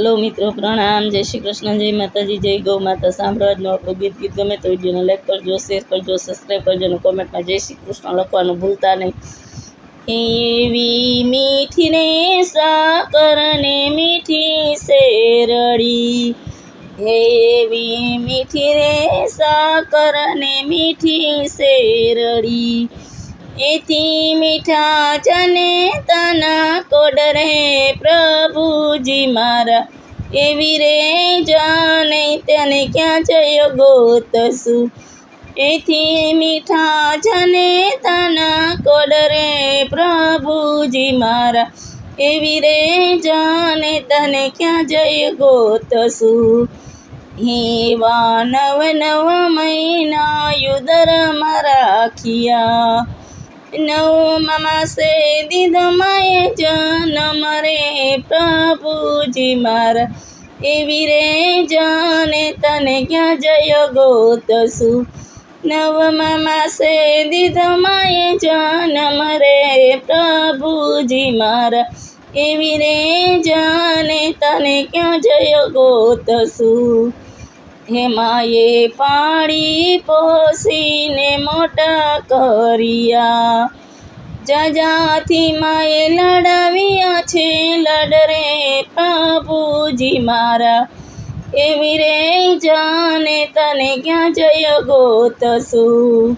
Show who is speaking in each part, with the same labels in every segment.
Speaker 1: Hello મિત્રો, પ્રણામ. જય શ્રી કૃષ્ણ, જય માતાજી, જય ગૌ માતા. સાંભળવાનું આપણું ગીત. ગીત ગમે તો વિડીયોને લાઈક કરજો શેર કરજો સબસ્ક્રાઈબ કરજો અને કોમેન્ટમાં જય શ્રી કૃષ્ણ લખવાનું ભૂલતા નહીં. એવી મીઠી ને સાકર ને મીઠી શેરડી. એવી મીઠી રે સાકર ને મીઠી શેરડી. એથી મીઠા જને તના કોડરે પ્રભુજી મારા. એવી રે જાને તેને ક્યાં જયો ગોતશું એથી મીઠા જને તના કોડરે પ્રભુજી મારા. એવી રે જાને તને ક્યાં જય ગોતશું હેવા નવ નવ મહિના યુદર રાખ્યા નવમા માસે દીધો માએ જન્મ રે પ્રભુજી મારા. એવી રે જાને તને ક્યાં જયો ગોતશું? નવમા માસે દીધો માએ જન્મ રે પ્રભુજી મારા. એવી રે જાને તને ક્યાં જય ગોતશું? હે માએ પાડી પોસીને મોટા કર્યા. જજાથી માએ લડાવ્યા છે લડરે પ્રભુજી મારા. એવી રે જાને તને ક્યાં જય ગોતશું?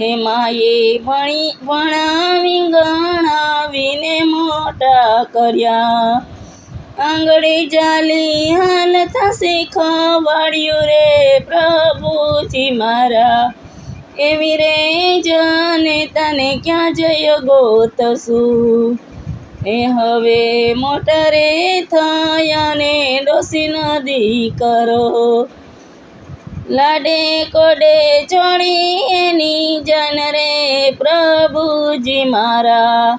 Speaker 1: હે માએ ભણી ભણાવી ગણાવીને મોટા કર્યા. આંગળી જાલી હાલ થશે ખવાડ્યું રે પ્રભુજી મારા. એવી રે જાને તને ક્યાં જય ગોતશું એ હવે મોટરે થયા ને ડોસી નદી કરો. લાડે કોડે ચોડી એની જન રે પ્રભુજી મારા.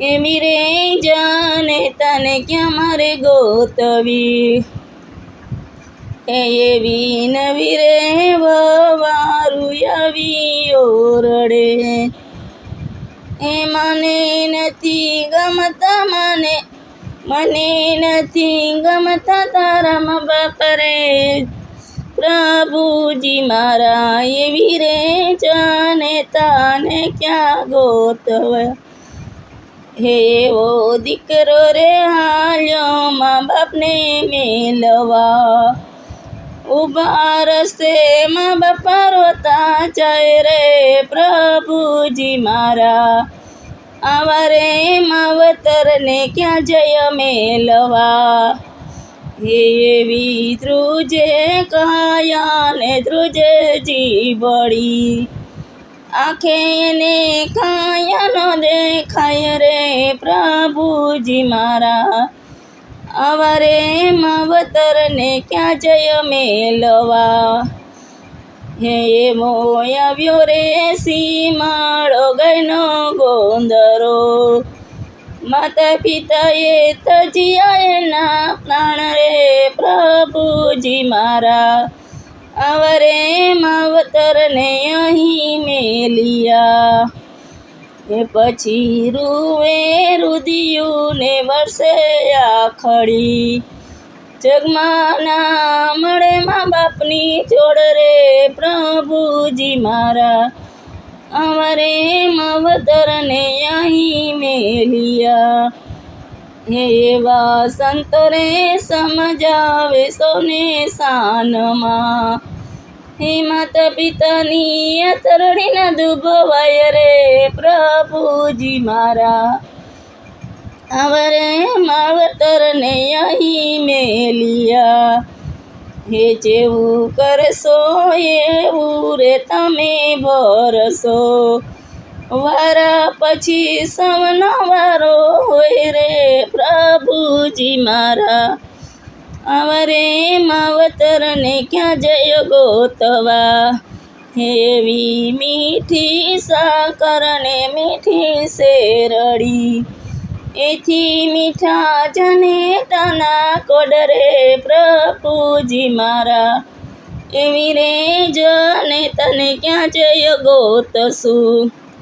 Speaker 1: એમી રે જાને તને ક્યાં મારે ગોતવી? એ એવી નવી રે વારું આવી ઓરડે. એ મને નથી ગમતા મને મને નથી ગમતા તારા મા બાપ રે પ્રભુજી મારા એવી રે જાને તાને ક્યાં ગોતવા? હે એવો દીકરો રે, હાલ્યો મા બાપને મેલવા. ઊભા રસ્તે મા બાપા રોતા જાય રે પ્રભુજી મારા. આવા રે માવતરને ક્યાં જય મેલવા? હે એવી ધ્રુજે કાયા ને ધ્રુજે જીવડી આંખે એને કાયા દેખાય રે પ્રભુજી મારા. અવરે માવતરને ક્યાં જય મેલવા હે એમો આવ્યો રે સીમાળો ગયનો ગોંદરો. માતા પિતાએ તજિયા એના પ્રાણ રે પ્રભુજી મારા. આવરે માવતરને અહીં મેલિયા. એ પછી રૂવે રુદિયું ને વર્ષે આખડી. જગમાં ના મળે મા બાપની જોડ રે પ્રભુજી મારા. અમારે મવતરને અહીં મેલિયા. હે એવા સંતરે સમજાવે સોને સાનમાં. હે માતા પિતાની અતરડીના દુભવાય રે પ્રભુજી મારા. આવરે માવતરને અહીં મેલિયા. હે જેવું કરશો, એવું રે તમે ભરશો. વારા પછી સવનો વારો હોય રે પ્રભુજી મારા. આવરે માવતરને ક્યાં જયો ગોતવા? હેવી મીઠી સાકર ને મીઠી શેરડી. એથી મીઠા જને તના કોડરે પ્રભુજી મારા. એવી રે જને તને ક્યાં જયો ગોતશું?